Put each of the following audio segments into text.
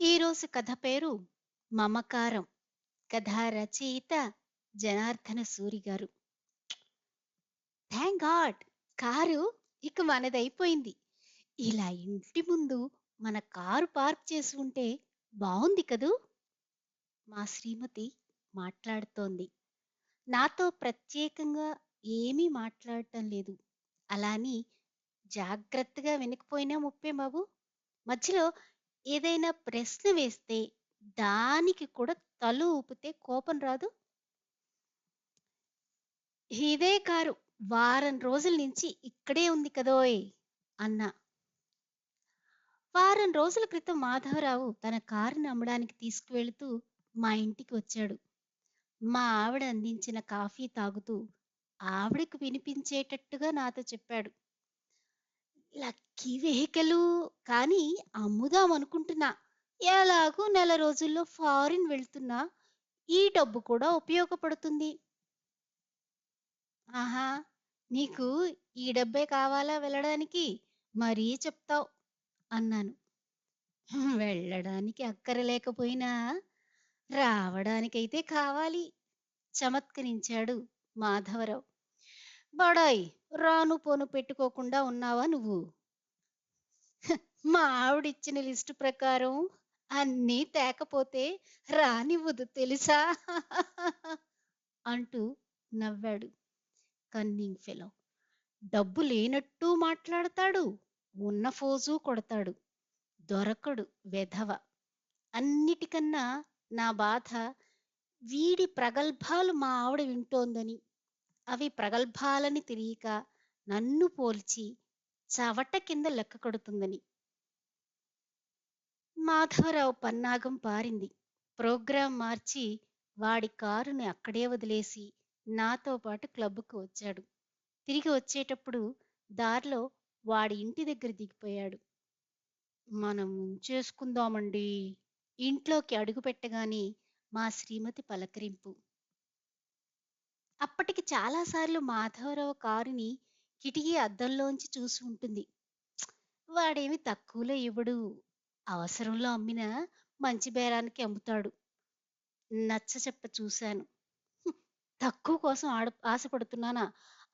ఈరోజు కథ పేరు మమకారం. కథ రచయిత జనార్దన సూరి గారు. Thank God! కారు ఇక మనదైపోయింది. ఇలా ఇంటి ముందు మన కారు పార్క్ చేసి ఉంటే బాగుంది కదూ? మా శ్రీమతి మాట్లాడుతోంది. నాతో ప్రత్యేకంగా ఏమీ మాట్లాడటం లేదు. అలాని జాగ్రత్తగా వెనక్కిపోయినా ముప్పే బాబు. మధ్యలో ఏదైనా ప్రశ్న వేస్తే దానికి కూడా తల ఊపితే కోపం రాదు. ఇదే కారు వారం రోజుల నుంచి ఇక్కడే ఉంది కదోయ్ అన్నా. వారం రోజుల క్రితం మాధవరావు తన కారుని అమ్మడానికి తీసుకువెళుతూ మా ఇంటికి వచ్చాడు. మా ఆవిడ అందించిన కాఫీ తాగుతూ ఆవిడకు వినిపించేటట్టుగా నాతో చెప్పాడు. Lucky vehicle. కానీ అమ్ముదాం అనుకుంటున్నా. ఎలాగూ నెల రోజుల్లో ఫారిన్ వెళ్తున్నా ఈ డబ్బు కూడా ఉపయోగపడుతుంది. ఆహా నీకు ఈ డబ్బే కావాలా వెళ్ళడానికి? మరీ చెప్తావు అన్నాను. వెళ్ళడానికి అక్కరలేకపోయినా రావడానికైతే కావాలి చమత్కరించాడు మాధవరావు. బడాయ్ రాను పోను పెట్టుకోకుండా ఉన్నావా నువ్వు? మా ఆవిడిచ్చిన లిస్టు ప్రకారం అన్నీ తేకపోతే రానివ్వదు తెలుసా? అంటూ నవ్వాడు కన్నింగ్ ఫెలో. డబ్బు లేనట్టు మాట్లాడతాడు. ఉన్న ఫోజు కొడతాడు. దొరకడు వెధవ. అన్నిటికన్నా నా బాధ వీడి ప్రగల్భాలు మా ఆవిడ వింటోందని. అవి ప్రగల్భాలని తెలియక నన్ను పోల్చి చవట కింద లెక్క కొడుతుందని. మాధవరావు పన్నాగం పారింది. ప్రోగ్రాం మార్చి వాడి కారుని అక్కడే వదిలేసి నాతో పాటు క్లబ్కు వచ్చాడు. తిరిగి వచ్చేటప్పుడు దారిలో వాడి ఇంటి దగ్గర దిగిపోయాడు. మనం ఉంచేసుకుందామండి. ఇంట్లోకి అడుగుపెట్టగానే మా శ్రీమతి పలకరింపు. అప్పటికి చాలాసార్లు మాధవరావు కారుని కిటికీ అద్దంలోంచి చూసి ఉంటుంది. వాడేమి తక్కువలో ఇవ్వడు. అవసరంలో అమ్మిన మంచి బేరానికి అమ్ముతాడు. నచ్చ చెప్ప చూశాను. తక్కువ కోసం ఆడ ఆశపడుతున్నానా?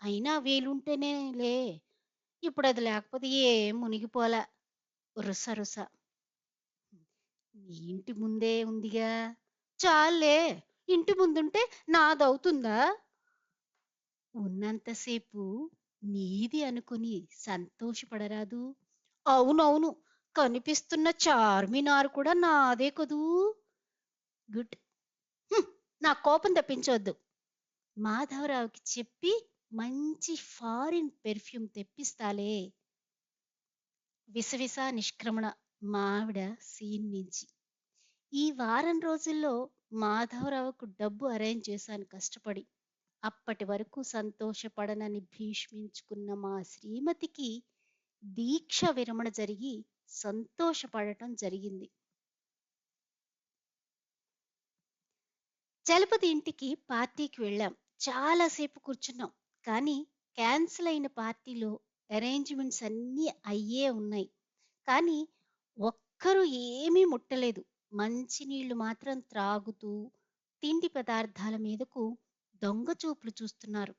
అయినా వేలుంటేనే లే. ఇప్పుడు అది లేకపోతే ఏం మునిగిపోలా. రుస రుస. ఇంటి ముందే ఉందిగా. చాలే ఇంటి ముందుంటే నాదవుతుందా? ఉన్నంతసేపు నీది అనుకుని సంతోషపడరాదు. అవునవును కనిపిస్తున్న చార్మినార్ కూడా నాదే కదూ. గుడ్. నా కోపం తప్పించొద్దు. మాధవరావుకి చెప్పి మంచి ఫారిన్ పెర్ఫ్యూమ్ తెప్పిస్తాలే. విసవిస నిష్క్రమణ మావిడ సీన్ నుంచి. ఈ వారం రోజుల్లో మాధవరావుకు డబ్బు అరేంజ్ చేశాను కష్టపడి. అప్పటి వరకు సంతోషపడనని భీష్మించుకున్న మా శ్రీమతికి దీక్ష విరమణ జరిగి సంతోషపడటం జరిగింది. చలపతి ఇంటికి పార్టీకి వెళ్ళాం. చాలాసేపు కూర్చున్నాం. కానీ క్యాన్సిల్ అయిన పార్టీలో అరేంజ్మెంట్స్ అన్నీ అయ్యే ఉన్నాయి. కానీ ఒక్కరూ ఏమీ ముట్టలేదు. మంచినీళ్ళు మాత్రం త్రాగుతూ తిండి పదార్థాల మీదకు దొంగ చూపులు చూస్తున్నారు.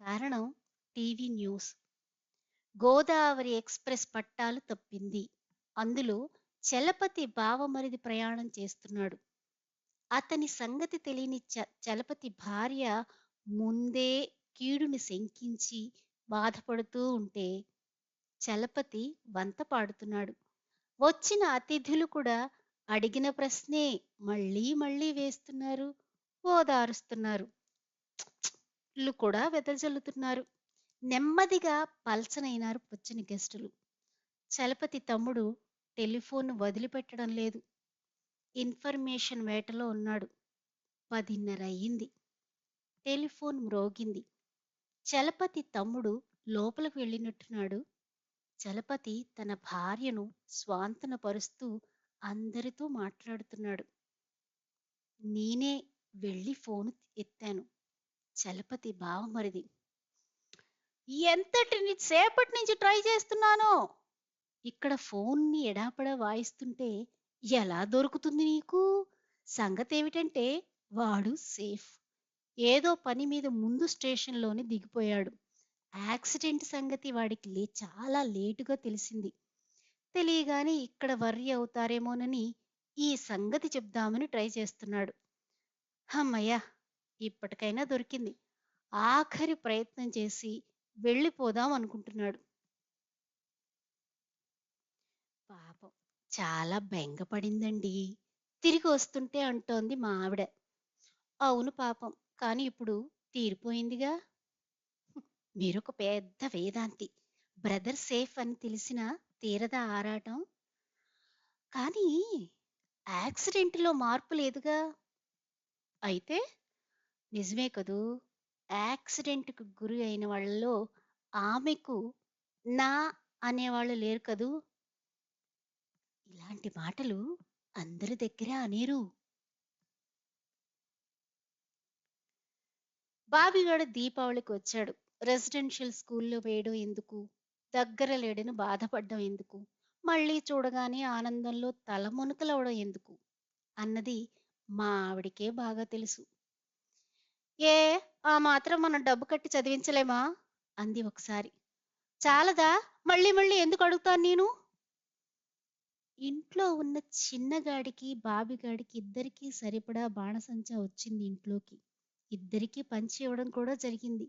కారణం టీవీ న్యూస్. గోదావరి ఎక్స్ప్రెస్ పట్టాలు తప్పింది. అందులో చలపతి బావమరిది ప్రయాణం చేస్తున్నాడు. అతని సంగతి తెలియని చ చలపతి భార్య ముందే కీడుని శంకించి బాధపడుతూ ఉంటే చలపతి వంత పాడుతున్నాడు. వచ్చిన అతిథులు కూడా అడిగిన ప్రశ్నే మళ్ళీ మళ్ళీ వేస్తున్నారు. ఓదారుస్తున్నారు ఇల్లు కూడా వెదజల్లుతున్నారు. నెమ్మదిగా పల్చనైనారు వచ్చిన గెస్టులు. చలపతి తమ్ముడు టెలిఫోన్ వదిలిపెట్టడం లేదు. ఇన్ఫర్మేషన్ వేటలో ఉన్నాడు. పదిన్నర అయ్యింది టెలిఫోన్ మ్రోగింది. చలపతి తమ్ముడు లోపలికి వెళ్ళినట్టున్నాడు. చలపతి తన భార్యను స్వాంతనపరుస్తూ అందరితో మాట్లాడుతున్నాడు. నేనే వెళ్ళి ఫోను ఎత్తాను చలపతి బావమరిది ఎంతటి సేపటి నుంచి ట్రై చేస్తున్నానో ఇక్కడ ఫోన్ని ఎడాపడా వాయిస్తుంటే ఎలా దొరుకుతుంది నీకు? సంగతేమిటంటే వాడు సేఫ్. ఏదో పని మీద ముందు స్టేషన్‌లోనే దిగిపోయాడు. యాక్సిడెంట్ సంగతి వాడికి లే చాలా లేటుగా తెలిసింది. తెలియగానే ఇక్కడ వర్రీ అవుతారేమోనని ఈ సంగతి చెప్దామని ట్రై చేస్తున్నాడు. అమ్మయ్యా ఇప్పటికైనా దొరికింది. ఆఖరి ప్రయత్నం చేసి వెళ్ళిపోదాం అనుకుంటున్నాడు. పాపం చాలా బెంగపడిందండి. తిరిగి వస్తుంటే అంటోంది మా ఆవిడ. అవును పాపం. కానీ ఇప్పుడు తీరిపోయిందిగా. మీరొక పెద్ద వేదాంతి. బ్రదర్ సేఫ్ అని తెలిసిన తీరదా ఆరాటం? కానీ యాక్సిడెంట్‌లో మార్పు లేదుగా? అయితే నిజమే కదూ! యాక్సిడెంట్కు గురి అయిన వాళ్ళలో ఆమెకు నా అనేవాళ్ళు లేరు కదూ! ఇలాంటి మాటలు అందరి దగ్గర అనేరు. బాబిగాడు దీపావళికి వచ్చాడు. రెసిడెన్షియల్ స్కూల్‌లో వేయడం ఎందుకు? దగ్గర లేడని బాధపడ్డం ఎందుకు? మళ్ళీ చూడగానే ఆనందంలో తల మునుకలవడం ఎందుకు? అన్నది మా ఆవిడికే బాగా తెలుసు. ఏ ఆ మాత్రం మనం డబ్బు కట్టి చదివించలేమా? అంది ఒకసారి. చాలదా? మళ్ళీ మళ్ళీ ఎందుకు అడుగుతాను నేను? ఇంట్లో ఉన్న చిన్నగాడికి, బాబిగాడికి ఇద్దరికీ సరిపడా బాణసంచా వచ్చింది ఇంట్లోకి. ఇద్దరికీ పంచి ఇవ్వడం కూడా జరిగింది.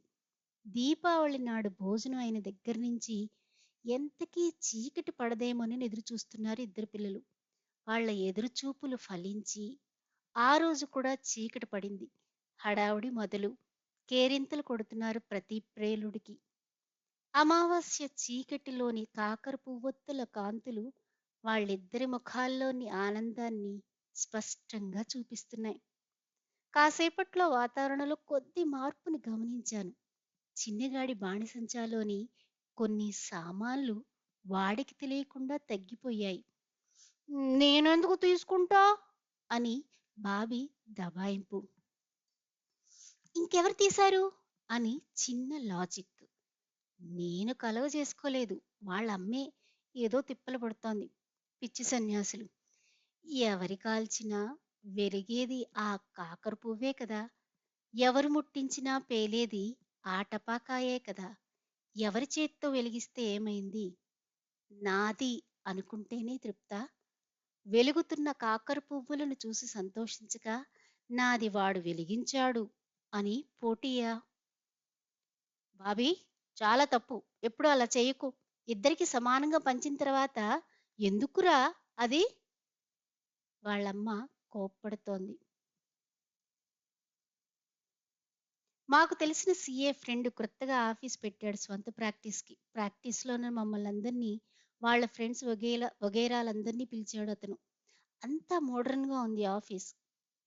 దీపావళి నాడు భోజనం అయిన దగ్గర నుంచి ఎంతకీ చీకటి పడదేమోనని ఎదురుచూస్తున్నారు ఇద్దరు పిల్లలు. వాళ్ళ ఎదురుచూపులు ఫలించి ఆ రోజు కూడా చీకటి పడింది. హడావుడి మొదలు. కేరింతలు కొడుతున్నారు ప్రతి ప్రేలుడికి. అమావాస్య చీకటిలోని కాకర పువ్వొత్తుల కాంతులు వాళ్ళిద్దరి ముఖాల్లోని ఆనందాన్ని స్పష్టంగా చూపిస్తున్నాయి. కాసేపట్లో వాతావరణంలో కొద్ది మార్పుని గమనించాను. చిన్నగాడి బాణిసంచాలోని కొన్ని సామాన్లు వాడికి తెలియకుండా తగ్గిపోయాయి. నేనెందుకు తీసుకుంటా? అని బాబి దబాయింపు. ఇంకెవరు తీశారు? అని చిన్న లాజిక్. నేను కలవ చేసుకోలేదు. వాళ్ళమ్మే ఏదో తిప్పలు పడుతోంది. పిచ్చి సన్యాసులు. ఎవరి కాల్చినా వెలిగేది ఆ కాకర పువ్వే కదా! ఎవరు ముట్టించినా పేలేది ఆ టపాకాయే కదా! ఎవరి చేత్తో వెలిగిస్తే ఏమైంది? నాది అనుకుంటేనే తృప్తా? వెలుగుతున్న కాకర పువ్వులను చూసి సంతోషించక నాది వాడు వెలిగించాడు అని పోటీయా? బాబీ చాలా తప్పు. ఎప్పుడు అలా చేయకు ఇద్దరికి సమానంగా పంచిన తర్వాత ఎందుకురా అది? వాళ్ళమ్మ కోప్పడుతోంది. మాకు తెలిసిన సీఏ ఫ్రెండ్ క్రొత్తగా ఆఫీస్ పెట్టాడు స్వంత ప్రాక్టీస్‌కి. ప్రాక్టీస్‌లోనే మమ్మల్ని అందరినీ వాళ్ళ ఫ్రెండ్స్ వగేలా వగైరాలందరినీ పిలిచాడు అతను. అంతా మోడర్న్‌గా ఉంది office.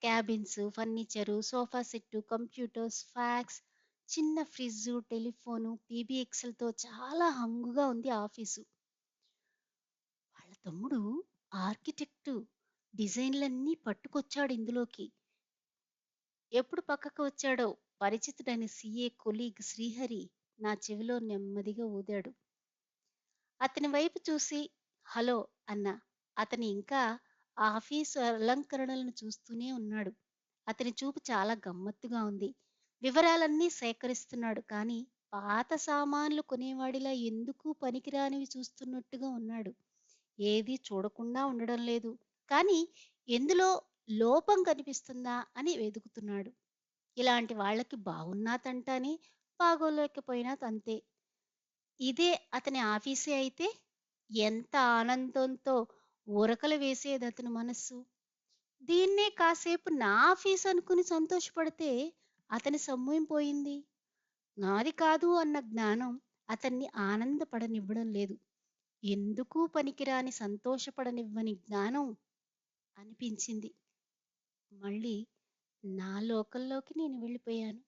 Cabins, furniture, sofa set, computers, fax, చిన్న ఫ్రిడ్జ్ టెలిఫోను, పీబీఎక్స్‌లతో చాలా హంగుగా ఉంది ఆఫీసు. వాళ్ళ తమ్ముడు ఆర్కిటెక్టు. డిజైన్‌లన్నీ పట్టుకొచ్చాడు ఇందులోకి. ఎప్పుడు పక్కకు వచ్చాడో పరిచితుడైన సీఏ కొలీగ్ శ్రీహరి నా చెవిలో నెమ్మదిగా ఊదాడు. అతని వైపు చూసి హలో అన్నా. అతని ఇంకా ఆఫీసు అలంకరణలను చూస్తూనే ఉన్నాడు. అతని చూపు చాలా గమ్మత్తుగా ఉంది. వివరాలన్నీ సేకరిస్తున్నాడు. కానీ పాత సామాన్లు కొనేవాడిలా ఎందుకు పనికిరానివి చూస్తున్నట్టుగా ఉన్నాడు. ఏదీ చూడకుండా ఉండడం లేదు. కానీ ఎందులో లోపం కనిపిస్తుందా అని వెదుకుతున్నాడు. ఇలాంటి వాళ్ళకి బాగున్నా తంటానే, బాగోలేకపోయినా తంతే. ఇదే అతని ఆఫీసే అయితే ఎంత ఆనందంతో ఉరకలు వేసేది అతని మనస్సు. దీన్నే కాసేపు నా ఆఫీస్ అనుకుని సంతోషపడితే అతని సొమ్మేం పోయింది? నాది కాదు అన్న జ్ఞానం అతన్ని ఆనందపడనివ్వడం లేదు. ఎందుకు పనికిరాని సంతోషపడనివ్వని జ్ఞానం అనిపించింది. మళ్ళీ నా లోకంలోకి నేను వెళ్ళిపోయాను.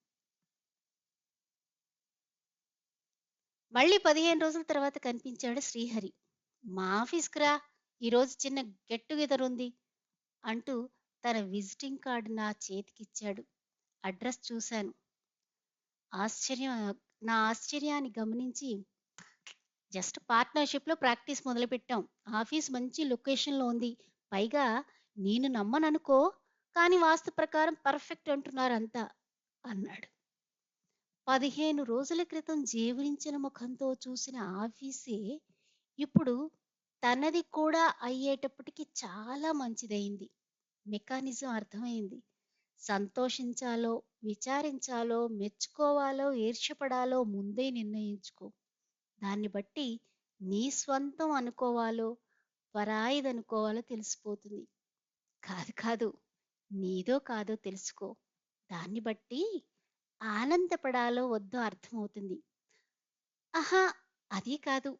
మళ్ళీ 15 రోజుల తర్వాత కనిపించాడు శ్రీహరి. మా ఆఫీస్‌కి రా. ఈరోజు చిన్న గెట్ టుగెదర్ ఉంది అంటూ తన విజిటింగ్ కార్డు నా చేతికిచ్చాడు. అడ్రస్ చూశాను. ఆశ్చర్యం నా ఆశ్చర్యాన్ని గమనించి జస్ట్ పార్ట్నర్‌షిప్‌లో ప్రాక్టీస్ మొదలుపెట్టాం. ఆఫీస్ మంచి లొకేషన్‌లో ఉంది. పైగా నేను నమ్మననుకో, కానీ వాస్తు ప్రకారం పర్ఫెక్ట్ అంటున్నారంతా అన్నాడు. 15 రోజుల క్రితం జీవించిన ముఖంతో చూసిన ఆఫీసే ఇప్పుడు తనది కూడా అయ్యేటప్పటికి చాలా మంచిదైంది మెకానిజం అర్థమైంది. సంతోషించాలో, విచారించాలో, మెచ్చుకోవాలో, ఈర్ష్యపడాలో ముందే నిర్ణయించుకో. దాన్ని బట్టి నీ స్వంతం అనుకోవాలో, పరాయిదనుకోవాలో తెలిసిపోతుంది. కాదు కాదు నీదో కాదో తెలుసుకో. దాన్ని బట్టి ఆనందపడాలో వద్దో అర్థమవుతుంది. ఆహా అది కాదు.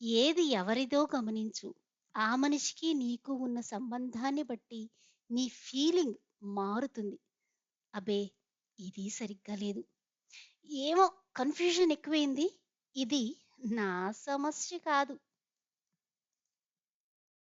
ఏది ఎవరిదో గమనించు. ఆ మనిషికి నీకు ఉన్న సంబంధాన్ని బట్టి నీ ఫీలింగ్ మారుతుంది. అబే ఇది సరిగ్గా లేదు. ఏమో కన్‌ఫ్యూజన్ ఎక్కువైంది. ఇది నా సమస్య కాదు.